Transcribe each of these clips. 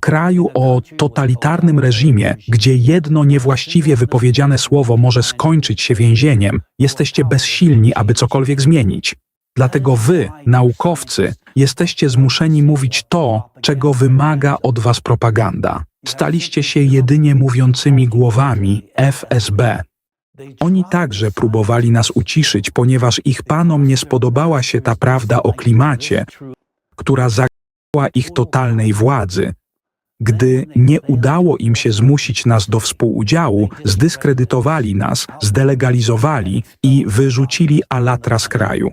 Kraju o totalitarnym reżimie, gdzie jedno niewłaściwie wypowiedziane słowo może skończyć się więzieniem, jesteście bezsilni, aby cokolwiek zmienić. Dlatego wy, naukowcy, jesteście zmuszeni mówić to, czego wymaga od was propaganda. Staliście się jedynie mówiącymi głowami FSB. Oni także próbowali nas uciszyć, ponieważ ich panom nie spodobała się ta prawda o klimacie, która zagrała ich totalnej władzy. Gdy nie udało im się zmusić nas do współudziału, zdyskredytowali nas, zdelegalizowali i wyrzucili Alatra z kraju.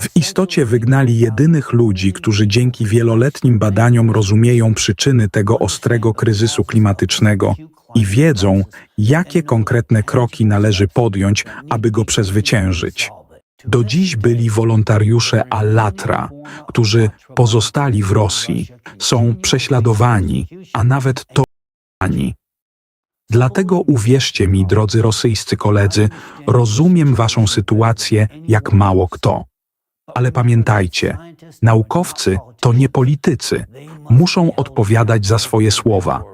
W istocie wygnali jedynych ludzi, którzy dzięki wieloletnim badaniom rozumieją przyczyny tego ostrego kryzysu klimatycznego i wiedzą, jakie konkretne kroki należy podjąć, aby go przezwyciężyć. Do dziś byli wolontariusze Allatra, którzy pozostali w Rosji, są prześladowani, a nawet torturowani. Dlatego uwierzcie mi, drodzy rosyjscy koledzy, rozumiem waszą sytuację jak mało kto. Ale pamiętajcie, naukowcy to nie politycy, muszą odpowiadać za swoje słowa.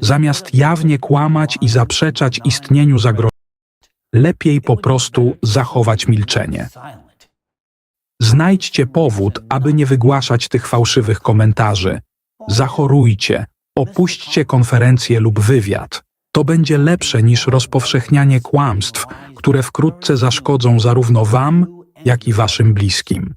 Zamiast jawnie kłamać i zaprzeczać istnieniu zagrożenia, lepiej po prostu zachować milczenie. Znajdźcie powód, aby nie wygłaszać tych fałszywych komentarzy. Zachorujcie, opuśćcie konferencję lub wywiad. To będzie lepsze niż rozpowszechnianie kłamstw, które wkrótce zaszkodzą zarówno Wam, jak i Waszym bliskim.